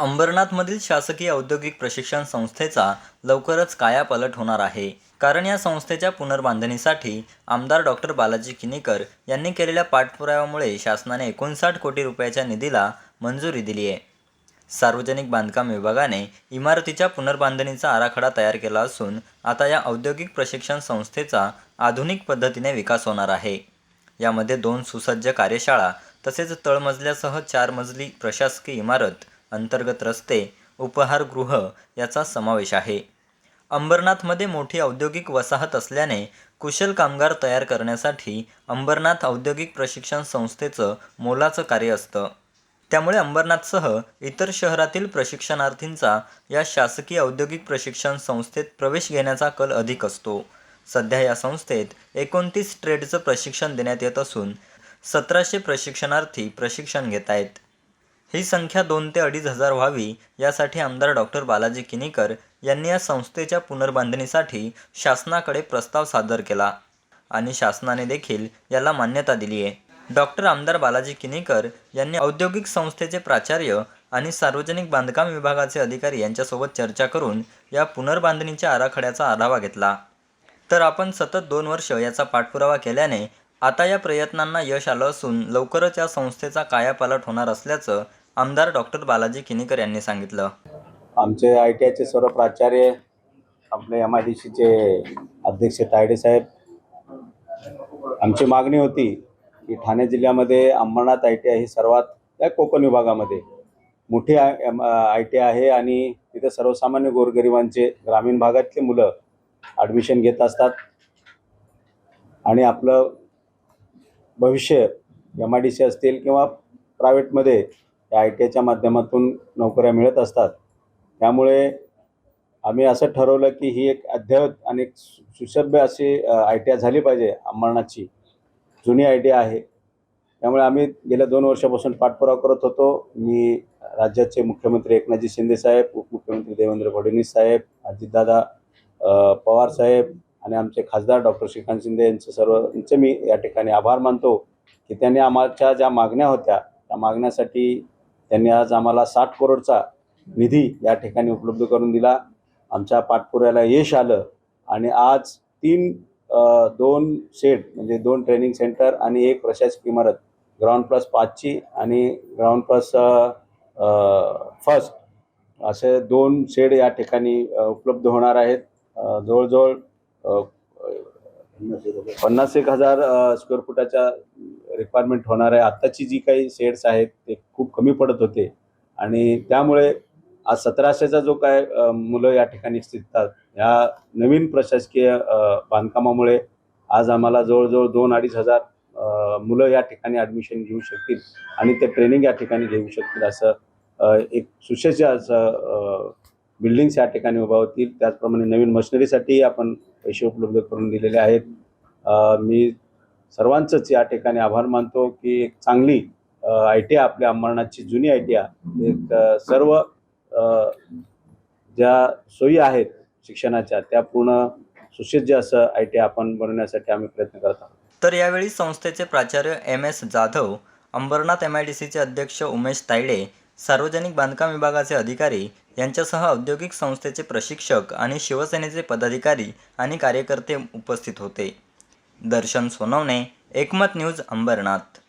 अंबरनाथमधील शासकीय औद्योगिक प्रशिक्षण संस्थेचा लवकरच कायापालट होणार आहे. कारण या संस्थेच्या पुनर्बांधणीसाठी आमदार डॉक्टर बालाजी किनीकर यांनी केलेल्या पाठपुराव्यामुळे शासनाने एकोणसाठ कोटी रुपयाच्या निधीला मंजुरी दिली आहे. सार्वजनिक बांधकाम विभागाने इमारतीच्या पुनर्बांधणीचा आराखडा तयार केला असून आता या औद्योगिक प्रशिक्षण संस्थेचा आधुनिक पद्धतीने विकास होणार आहे. यामध्ये दोन सुसज्ज कार्यशाळा तसेच तळमजल्यासह चार मजली प्रशासकीय इमारत अंतर्गत रस्ते उपहारगृह याचा समावेश आहे. अंबरनाथमध्ये मोठी औद्योगिक वसाहत असल्याने कुशल कामगार तयार करण्यासाठी अंबरनाथ औद्योगिक प्रशिक्षण संस्थेचं मोलाचं कार्य असतं. त्यामुळे अंबरनाथसह इतर शहरातील प्रशिक्षणार्थींचा या शासकीय औद्योगिक प्रशिक्षण संस्थेत प्रवेश घेण्याचा कल अधिक असतो. सध्या या संस्थेत एकोणतीस ट्रेडचं प्रशिक्षण देण्यात येत असून सतराशे प्रशिक्षणार्थी प्रशिक्षण घेत आहेत. ही संख्या दोन ते अडीच हजार व्हावी यासाठी आमदार डॉक्टर बालाजी किनीकर यांनी या संस्थेच्या पुनर्बांधणीसाठी शासनाकडे प्रस्ताव सादर केला आणि शासनाने देखील याला मान्यता दिली आहे. डॉक्टर आमदार बालाजी किनीकर यांनी औद्योगिक संस्थेचे प्राचार्य आणि सार्वजनिक बांधकाम विभागाचे अधिकारी यांच्यासोबत चर्चा करून या पुनर्बांधणीच्या आराखड्याचा आढावा घेतला. तर आपण सतत दोन वर्ष याचा पाठपुरावा केल्याने आता या प्रयत्नांना यश आलं असून लवकरच या संस्थेचा कायापालट होणार असल्याचं आमदार डॉक्टर बालाजी किनीकर यांनी सांगितलं. आमचे आय टी आयचे सर्व प्राचार्य आपले एम आय डी सीचे अध्यक्ष तायडे साहेब आमची मागणी होती की ठाणे जिल्ह्यामध्ये अंबरनाथ आय टी आय ही सर्वात या कोकण विभागामध्ये मोठी आय आय टी आहे आणि तिथे सर्वसामान्य गोरगरिबांचे ग्रामीण भागातली मुलं ॲडमिशन घेत असतात. आणि आपलं भविष्य एम आय डी सी असतील किंवा प्रायव्हेटमध्ये या आय टी आयच्या माध्यमातून नोकऱ्या मिळत असतात. त्यामुळे आम्ही असं ठरवलं की ही एक अद्ययावत आणि एक सुसभ्य अशी आय टी आय झाली पाहिजे अंबरनाथची जुनी आय टी आय आहे. त्यामुळे आम्ही गेल्या दोन वर्षापासून पाठपुरावा करत होतो. मी राज्याचे मुख्यमंत्री एकनाथजी शिंदे साहेब उपमुख्यमंत्री देवेंद्र फडणवीस साहेब अजितदादा पवार साहेब आणि आमचे खासदार डॉक्टर श्रीकांत शिंदे यांचे सर्वांचे मी या ठिकाणी आभार मानतो की त्यांनी आम्हाच्या ज्या मागण्या होत्या त्या मागण्यासाठी त्यांनी आज आम्हाला साठ करोडचा निधी या ठिकाणी उपलब्ध करून दिला. आमच्या पाठपुऱ्याला यश आलं आणि आज तीन दोन शेड म्हणजे दोन ट्रेनिंग सेंटर आणि एक प्रशासकीय इमारत ग्राउंड प्लस पाचची आणि ग्राउंड प्लस फर्स्ट असे दोन शेड या ठिकाणी उपलब्ध होणार आहेत. जवळजवळ पन्नास एक हजार स्क्वेअर फुटाच्या रिक्वायरमेंट होणार आहे. आत्ताची जी काही शेड्स आहेत ते खूप कमी पडत होते. आणि त्यामुळे आज सतराशेचा जो काय मुलं या ठिकाणी शिकतात ह्या नवीन प्रशासकीय बांधकामामुळे आज आम्हाला जवळजवळ दोन अडीच हजार मुलं या ठिकाणी ॲडमिशन घेऊ शकतील आणि ते ट्रेनिंग या ठिकाणी घेऊ शकतील असं एक सुशेष असं बिल्डिंग्स या ठिकाणी उभा होतील. त्याचप्रमाणे नवीन मशिनरीसाठी आपण पैसे उपलब्ध करून दिलेले आहेत. मी सर्वांचंच या ठिकाणी आभार मानतो की एक चांगली आय टी आपल्या अंबरनाथची जुनी आय टी एक सर्व ज्या सोयी आहेत शिक्षणाच्या त्या पूर्ण सुसज्ज असं आय टी आपण बनवण्यासाठी आम्ही प्रयत्न करत आहोत. तर यावेळी संस्थेचे प्राचार्य M S Jadhav Ambernath M I D सीचे अध्यक्ष उमेश तायडे सार्वजनिक बांधकाम विभागाचे अधिकारी यांच्यासह औद्योगिक संस्थेचे प्रशिक्षक आणि शिवसेनेचे पदाधिकारी आणि कार्यकर्ते उपस्थित होते. दर्शन सोनवणे एकमत न्यूज अंबरनाथ.